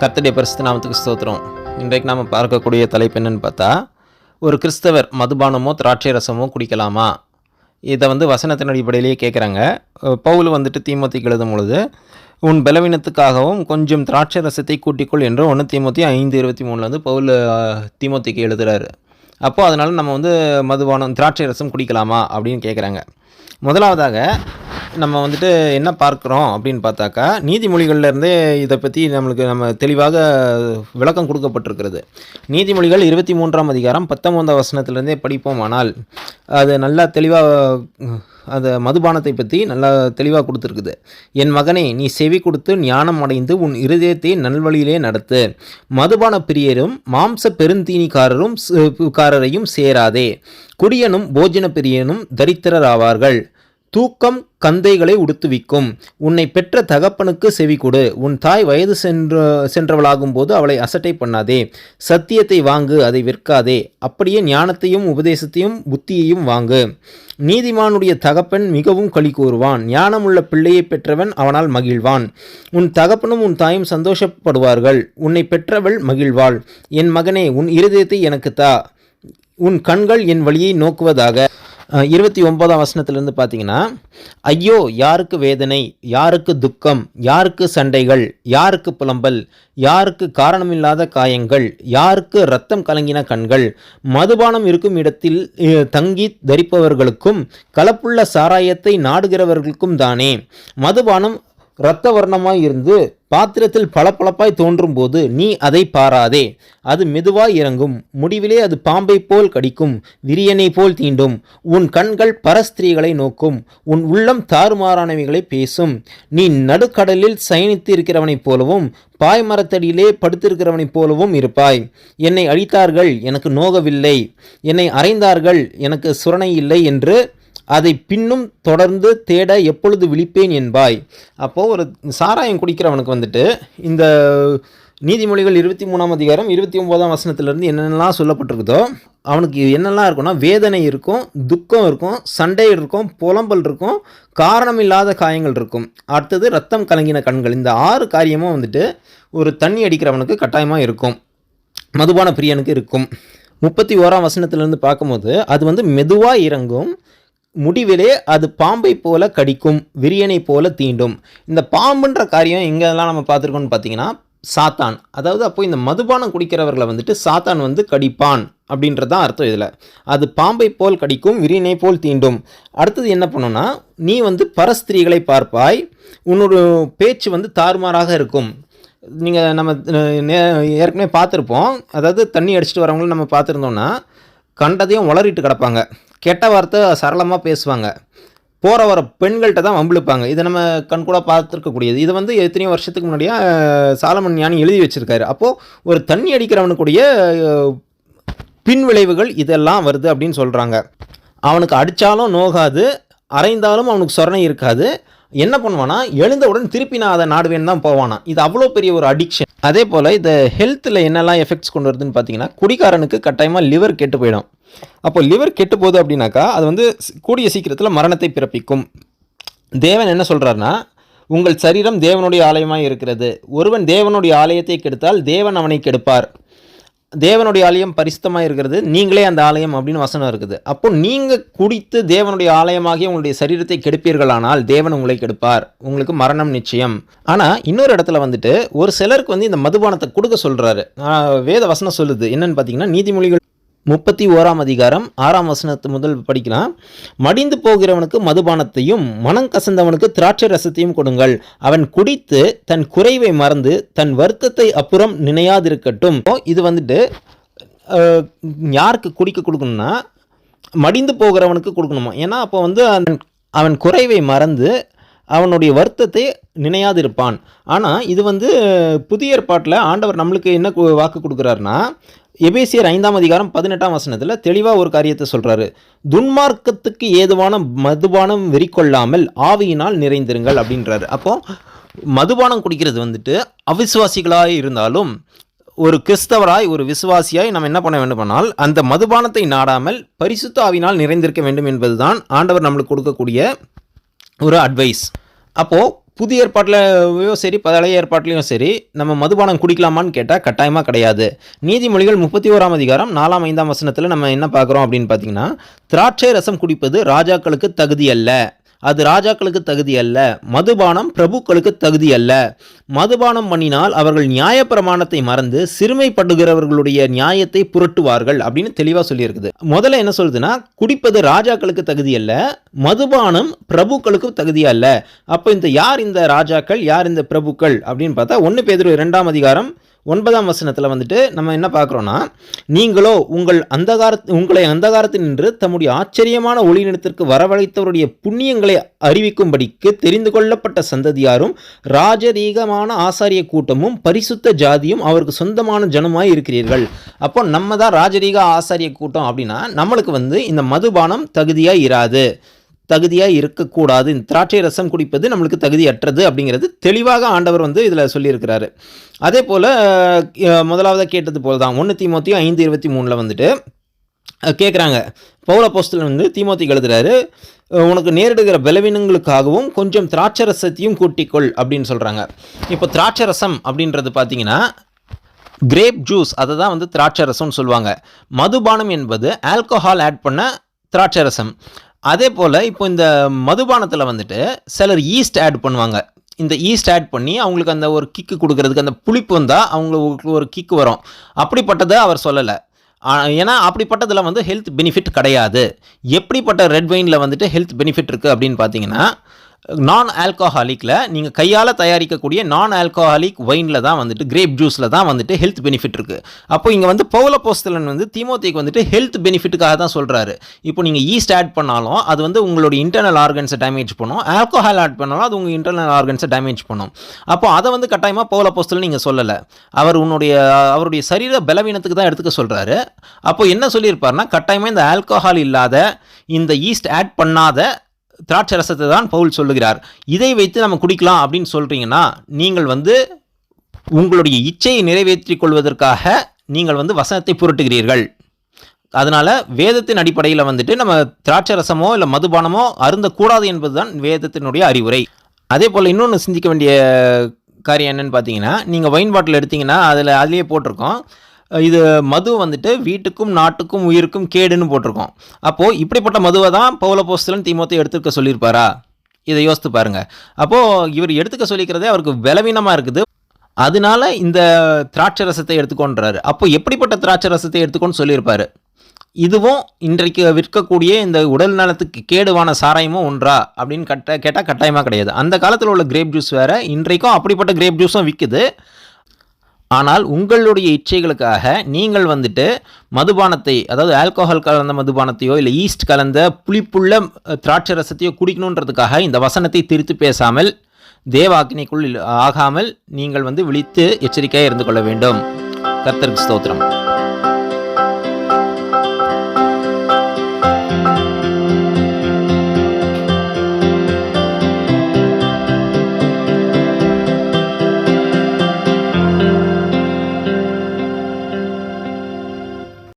கர்த்தடைய பரிசுத்த நாமத்துக்கு ஸ்தோத்திரம். இன்றைக்கு நாம் பார்க்கக்கூடிய தலைப்பு என்னன்னு பார்த்தா ஒரு கிறிஸ்தவர் மதுபானமோ திராட்சை ரசமோ குடிக்கலாமா? இதை வந்து வசனத்தின் அடிப்படையிலேயே கேட்குறாங்க பவுல் வந்துட்டு தீமோத்திக்கு எழுதும் பொழுது உன் பலவீனத்துக்காகவும் கொஞ்சம் திராட்சை ரசத்தை கூட்டிக்கொள் என்று ஒன்று தீமோத்தி ஐந்து இருபத்தி மூணில் வந்து பவுல் அஹ், தீமோத்திக்கு அப்போது அதனால் நம்ம வந்து மதுபானம் திராட்சை ரசம் குடிக்கலாமா அப்படின்னு கேட்குறாங்க முதலாவதாக நம்ம வந்துட்டு என்ன பார்க்குறோம் அப்படின்னு பார்த்தாக்கா நீதிமொழிகள்லேருந்தே இதை பற்றி நம்மளுக்கு நம்ம தெளிவாக விளக்கம் கொடுக்கப்பட்டிருக்கிறது. நீதிமொழிகள் இருபத்தி மூன்றாம் அதிகாரம் பத்தொன்பதாம் படிப்போம். ஆனால் அது நல்லா தெளிவாக அந்த மதுபானத்தை பற்றி நல்லா தெளிவாக கொடுத்துருக்குது. என் மகனே நீ செவி கொடுத்து ஞானம் அடைந்து உன் இருதயத்தை நல்வழியிலே நடத்து. மதுபான பிரியரும் மாம்ச பெருந்தீனிக்காரரும் காரரையும் சேராதே. குடியனும் போஜன பிரியனும் தரித்திரர் ஆவார்கள் தூக்கம் கந்தைகளை உடுத்துவிக்கும். உன்னை பெற்ற தகப்பனுக்கு செவி கொடு உன் தாய் வயது சென்ற சென்றவளாகும் போது அவளை அசட்டை பண்ணாதே. சத்தியத்தை வாங்கு அதை விற்காதே. அப்படியே ஞானத்தையும் உபதேசத்தையும் புத்தியையும் வாங்கு. நீதிமானுடைய தகப்பன் மிகவும் களி கூறுவான். ஞானமுள்ள பிள்ளையை பெற்றவன் அவனால் மகிழ்வான். உன் தகப்பனும் உன் தாயும் சந்தோஷப்படுவார்கள். உன்னை பெற்றவள் மகிழ்வாள். என் மகனே உன் இருதயத்தை எனக்கு தா. உன் கண்கள் என் வழியை நோக்குவதாக. இருபத்தி ஒன்பதாம் வசனத்திலிருந்து பார்த்தீங்கன்னா ஐயோ யாருக்கு வேதனை? யாருக்கு துக்கம்? யாருக்கு சண்டைகள்? யாருக்கு புலம்பல்? யாருக்கு காரணமில்லாத காயங்கள்? யாருக்கு ரத்தம் கலங்கின கண்கள்? மதுபானம் இருக்கும் இடத்தில் தங்கி தரிப்பவர்களுக்கும் கலப்புள்ள சாராயத்தை நாடுகிறவர்களுக்கும் தானே? மதுபானம் இரத்த வர்ணமாய் இருந்து பாத்திரத்தில் பளபளப்பாய் தோன்றும் போது நீ அதை பாராதே. அது மெதுவாய் இறங்கும். முடிவிலே அது பாம்பை போல் கடிக்கும். விரியனை போல் தீண்டும். உன் கண்கள் பரஸ்திரீகளை நோக்கும். உன் உள்ளம் தாறுமாறானவைகளை பேசும். நீ நடுக்கடலில் சயனித்து இருக்கிறவனைப் போலவும் பாய்மரத்தடியிலே படுத்திருக்கிறவனைப் போலவும் இருப்பாய். என்னை அழித்தார்கள் எனக்கு நோகவில்லை. என்னை அறைந்தார்கள் எனக்கு சுரணை இல்லை என்று அதை பின்னும் தொடர்ந்து தேட எப்பொழுது விழிப்பேன் என்பாய். அப்போது ஒரு சாராயம் குடிக்கிறவனுக்கு வந்துட்டு இந்த நீதிமொழிகள் இருபத்தி மூணாம் அதிகாரம் இருபத்தி ஒம்போதாம் வசனத்திலேருந்து என்னென்னலாம் சொல்லப்பட்டிருக்குதோ அவனுக்கு என்னெல்லாம் இருக்கும்னா வேதனை இருக்கும் துக்கம் இருக்கும் சண்டை இருக்கும் புலம்பல் இருக்கும் காரணமில்லாத காயங்கள் இருக்கும். அடுத்தது ரத்தம் கலங்கின கண்கள். இந்த ஆறு காரியமும் வந்துட்டு ஒரு தண்ணி அடிக்கிறவனுக்கு கட்டாயமாக இருக்கும். மதுபான பிரியனுக்கு இருக்கும். முப்பத்தி ஓராம் வசனத்திலேருந்து பார்க்கும்போது அது வந்து மெதுவாக இறங்கும் முடிவிலே அது பாம்பை போல கடிக்கும் விரியனை போல தீண்டும். இந்த பாம்புன்ற காரியம் எங்கெல்லாம் நம்ம பார்த்துருக்கோம்னு பார்த்தீங்கன்னா சாத்தான். அதாவது அப்போ இந்த மதுபானம் குடிக்கிறவர்களை வந்துட்டு சாத்தான் வந்து கடிப்பான் அப்படின்றதான் அர்த்தம் இதில். அது பாம்பை போல் கடிக்கும் விரியனை போல் தீண்டும். அடுத்தது என்ன பண்ணுன்னா நீ வந்து பரஸ்திரீகளை பார்ப்பாய் உன்னோட பேச்சு வந்து தாறுமாறாக இருக்கும். நீங்கள் நம்ம நே- ஏற்கனவே பார்த்துருப்போம். அதாவது தண்ணி அடிச்சிட்டு வரவங்களும் நம்ம பார்த்துருந்தோம்னா கண்டதையும் வளரிட்டு கிடப்பாங்க. கெட்ட வார்த்தை சரளமாக பேசுவாங்க. போகிற வர பெண்கள்கிட்ட தான் வம்பிழுப்பாங்க. இதை நம்ம கண்கூட பார்த்துருக்கக்கூடியது. இது வந்து எத்தனையோ வருஷத்துக்கு முன்னாடியே சாலமன் ஞானி எழுதி வச்சுருக்காரு. அப்போது ஒரு தண்ணி அடிக்கிறவனுக்குடைய பின் விளைவுகள் இதெல்லாம் வருது அப்படின்னு சொல்கிறாங்க அவனுக்கு அடித்தாலும் நோகாது அரைந்தாலும் அவனுக்கு சொரணை இருக்காது. என்ன பண்ணுவானா? எழுந்தவுடன் திருப்பி நான் அதை நாடுவேன்னு தான் போவானா. இது அவ்வளோ பெரிய ஒரு அடிக்ஷன் அதே போல் இந்த ஹெல்த்தில் என்னெல்லாம் எஃபெக்ட்ஸ் கொண்டு வருதுன்னு பார்த்தீங்கன்னா குடிகாரனுக்கு கட்டாயமாக லிவர் கெட்டு போயிடும். அப்போ லிவர் கெட்டு போகுது அப்படின்னாக்கா அது வந்து கூடிய சீக்கிரத்தில் மரணத்தை பிறப்பிக்கும். தேவன் என்ன சொல்கிறாருன்னா உங்கள் சரீரம் தேவனுடைய ஆலயமாக இருக்கிறது. ஒருவன் தேவனுடைய ஆலயத்தை கெடுத்தால் தேவன் அவனை கெடுப்பார். தேவனுடைய ஆலயம் பரிசுத்தமாக இருக்கிறது. நீங்களே அந்த ஆலயம் அப்படின்னு வசனம் இருக்குது. அப்போ நீங்கள் குடித்து தேவனுடைய ஆலயமாகிய உங்களுடைய சரீரத்தை கெடுப்பீர்களானால் தேவன் உங்களை கெடுப்பார். உங்களுக்கு மரணம் நிச்சயம். ஆனால் இன்னொரு இடத்துல வந்துட்டு ஒரு சிலருக்கு வந்து இந்த மதுபானத்தை கொடுக்க சொல்கிறாரு வேத வசனம் சொல்லுது. என்னன்னு பார்த்தீங்கன்னா நீதிமொழிகள் முப்பத்தி ஓராம் அதிகாரம் ஆறாம் வசனத்து முதல் படிக்கலாம். மடிந்து போகிறவனுக்கு மதுபானத்தையும் மனம் கசந்தவனுக்கு திராட்சை ரசத்தையும் கொடுங்கள். அவன் குடித்து தன் குறைவை மறந்து தன் வருத்தத்தை அப்புறம் நினையாதிருக்கட்டும். இது வந்துட்டு யாருக்கு குடிக்க கொடுக்கணும்னா மடிந்து போகிறவனுக்கு கொடுக்கணுமா? ஏன்னா அப்போ வந்து அவன் அவன் குறைவை மறந்து அவனுடைய வருத்தத்தை நினையாதிருப்பான். ஆனால் இது வந்து புதிய ஏற்பாட்டில் ஆண்டவர் நம்மளுக்கு என்ன வாக்கு கொடுக்குறாருன்னா எபேசியர் ஐந்தாம் அதிகாரம் பதினெட்டாம் வசனத்தில் தெளிவாக ஒரு காரியத்தை சொல்கிறாரு துன்மார்க்கத்துக்கு ஏதுவான மதுபானம் வெறிக்கொள்ளாமல் ஆவியினால் நிறைந்திருங்கள் அப்படின்றாரு. அப்போது மதுபானம் குடிக்கிறது வந்துட்டு அவிசுவாசிகளாக இருந்தாலும் ஒரு கிறிஸ்தவராய் ஒரு விசுவாசியாய் நம்ம என்ன பண்ண வேண்டுமானால் அந்த மதுபானத்தை நாடாமல் பரிசுத்த ஆவினால் நிறைந்திருக்க வேண்டும் என்பதுதான் ஆண்டவர் நம்மளுக்கு கொடுக்கக்கூடிய ஒரு அட்வைஸ் அப்போது புதிய ஏற்பாட்டிலையும் சரி பழைய ஏற்பாட்டிலையும் சரி நம்ம மதுபானம் குடிக்கலாமான்னு கேட்டால் கட்டாயமாக கிடையாது. நீதிமொழிகள் முப்பத்தி ஓராம் அதிகாரம் நாலாம் ஐந்தாம் வசனத்தில் நம்ம என்ன பார்க்குறோம் அப்படின்னு பார்த்தீங்கன்னா திராட்சை ரசம் குடிப்பது ராஜாக்களுக்கு தகுதி அல்ல. அது ராஜாக்களுக்கு தகுதி அல்ல மதுபானம் பிரபுக்களுக்கு தகுதி அல்ல. மதுபானம் பண்ணினால் அவர்கள் நியாயப்பிரமாணத்தை மறந்து சிறுமைப்படுகிறவர்களுடைய நியாயத்தை புரட்டுவார்கள் அப்படின்னு தெளிவாக சொல்லியிருக்குது. முதல்ல என்ன சொல்லுதுன்னா குடிப்பது ராஜாக்களுக்கு தகுதி அல்ல மதுபானம் பிரபுக்களுக்கு தகுதி அல்ல. அப்போ இந்த யார் இந்த ராஜாக்கள் யார் இந்த பிரபுக்கள் அப்படின்னு பார்த்தா ஒன்று பேதர் இரண்டாம் அதிகாரம் ஒன்பதாம் வசனத்தில் வந்துட்டு நம்ம என்ன பார்க்குறோன்னா நீங்களோ உங்கள் அந்தகார உங்களை அந்தகாரத்தில் நின்று தம்முடைய ஆச்சரியமான ஒளிநிலத்திற்கு வரவழைத்தவருடைய புண்ணியங்களை அறிவிக்கும்படிக்கு தெரிந்து கொள்ளப்பட்ட சந்ததியாரும் ராஜரீகமான ஆசாரிய கூட்டமும் பரிசுத்த ஜாதியும் அவருக்கு சொந்தமான ஜனமாய் இருக்கிறீர்கள். அப்போ நம்ம தான் ராஜரீக ஆசாரிய கூட்டம் அப்படின்னா நம்மளுக்கு வந்து இந்த மதுபானம் தகுதியாக இராது. தகுதியாக இருக்கக்கூடாது. இந்த திராட்சை ரசம் குடிப்பது நம்மளுக்கு தகுதியற்றது அப்படிங்கிறது தெளிவாக ஆண்டவர் வந்து இதில் சொல்லியிருக்கிறாரு. அதே போல் முதலாவதாக கேட்டது போல் தான் ஒன்று தீமோத்தியும் ஐந்து இருபத்தி மூணில் வந்துட்டு கேட்குறாங்க பௌல போஸ்டல் வந்து தீமோத்திக்கு எழுதுறாரு உனக்கு நேரிடுகிற பலவீனங்களுக்காகவும் கொஞ்சம் திராட்சை ரசத்தையும் கூட்டிக்கொள் அப்படின்னு சொல்கிறாங்க இப்போ திராட்சை ரசம் அப்படின்றது பார்த்தீங்கன்னா கிரேப் ஜூஸ் அதை தான் வந்து திராட்சை ரசம்னு சொல்லுவாங்க. மதுபானம் என்பது ஆல்கோஹால் ஆட் பண்ண திராட்சை ரசம். அதே போல் இப்போ இந்த மதுபானத்தில் வந்துட்டு சிலர் ஈஸ்ட் ஆட் பண்ணுவாங்க. இந்த ஈஸ்ட் ஆட் பண்ணி அவங்களுக்கு அந்த ஒரு கிக்கு கொடுக்கறதுக்கு அந்த புளிப்பு வந்தால் அவங்களுக்கு ஒரு கிக்கு வரும். அப்படிப்பட்டதை அவர் சொல்லலை. ஏன்னா அப்படிப்பட்டதில் வந்து ஹெல்த் பெனிஃபிட் கிடையாது. எப்படிப்பட்ட ரெட் வைனில் வந்துட்டு ஹெல்த் பெனிஃபிட் இருக்குது அப்படின்னு பார்த்தீங்கன்னா நான் ஆல்கஹாலிக்கில் நீங்கள் கையால் தயாரிக்கக்கூடிய நான் ஆல்கஹாலிக் ஒயினில் தான் வந்துட்டு கிரேப் ஜூஸில் தான் வந்துட்டு ஹெல்த் பெனிஃபிட் இருக்குது அப்போ இங்கே வந்து பௌல போஸ்தலன் வந்து தீமோத்திக்கு வந்துட்டு ஹெல்த் பெனிஃபிட்டுக்காக தான் சொல்கிறாரு இப்போ நீங்கள் ஈஸ்ட் ஆட் பண்ணாலும் அது வந்து உங்களுடைய இன்டர்னல் ஆர்கன்ஸை டேமேஜ் பண்ணும். ஆல்கஹால் ஆட் பண்ணாலும் அது உங்கள் இன்டர்னல் ஆர்கன்ஸை டேமேஜ் பண்ணும். அப்போ அதை வந்து கட்டாயமாக பௌல போஸ்தலன் நீங்கள் சொல்லலை. அவர் உன்னுடைய அவருடைய சரீர பலவீனத்துக்கு தான் எடுத்துக்க சொல்கிறாரு அப்போ என்ன சொல்லியிருப்பாருன்னா கட்டாயமாக இந்த ஆல்கஹால் இல்லாத இந்த ஈஸ்ட் ஆட் பண்ணாத திராட்சை ரசத்தை தான் பவுல் சொல்லுகிறார். இதை வைத்து நம்ம குடிக்கலாம் அப்படின்னு சொல்கிறீங்கன்னா நீங்கள் வந்து உங்களுடைய இச்சையை நிறைவேற்றி கொள்வதற்காக நீங்கள் வந்து வசனத்தை புரட்டுகிறீர்கள். அதனால் வேதத்தின் அடிப்படையில் வந்துட்டு நம்ம திராட்சை ரசமோ இல்லை மதுபானமோ அருந்தக்கூடாது என்பதுதான் வேதத்தினுடைய அறிவுரை. அதே போல் இன்னொன்று சிந்திக்க வேண்டிய காரியம் என்னென்னு பார்த்தீங்கன்னா நீங்கள் ஒயின் பாட்டில் எடுத்தீங்கன்னா அதில் அதுலேயே போட்டிருக்கோம். இது மது வந்துட்டு வீட்டுக்கும் நாட்டுக்கும் உயிருக்கும் கேடுன்னு போட்டிருக்கோம். அப்போது இப்படிப்பட்ட மதுவை தான் பௌல போஸ்தலன் தீமோத்தை எடுத்துக்க சொல்லியிருப்பாரா? இதை யோசித்து பாருங்கள் அப்போது இவர் எடுத்துக்க சொல்லிக்கிறதே அவருக்கு பலவீனமாக இருக்குது. அதனால இந்த திராட்சை ரசத்தை எடுத்துக்கொன்றாரு. அப்போ எப்படிப்பட்ட திராட்சை ரசத்தை எடுத்துக்கொண்டு சொல்லியிருப்பார். இதுவும் இன்றைக்கு விற்கக்கூடிய இந்த உடல் நலத்துக்கு கேடுவான சாராயமும் ஒன்றா அப்படின்னு கட்ட கேட்டால் கட்டாயமாக கிடையாது. அந்த காலத்தில் உள்ள கிரேப் ஜூஸ் வேறு இன்றைக்கும் அப்படிப்பட்ட கிரேப் ஜூஸும் விற்குது ஆனால் உங்களுடைய இச்சைகளுக்காக நீங்கள் வந்துட்டு மதுபானத்தை அதாவது ஆல்கோஹால் கலந்த மதுபானத்தையோ இல்லை ஈஸ்ட் கலந்த புளிப்புள்ள திராட்சை ரசத்தையோ குடிக்கணுன்றதுக்காக இந்த வசனத்தை திருத்து பேசாமல் தேவாக்கினைக்குள் ஆகாமல் நீங்கள் வந்து விழித்து எச்சரிக்கையாக இருந்து கொள்ள வேண்டும். கர்த்தருக்கு ஸ்தோத்திரம்.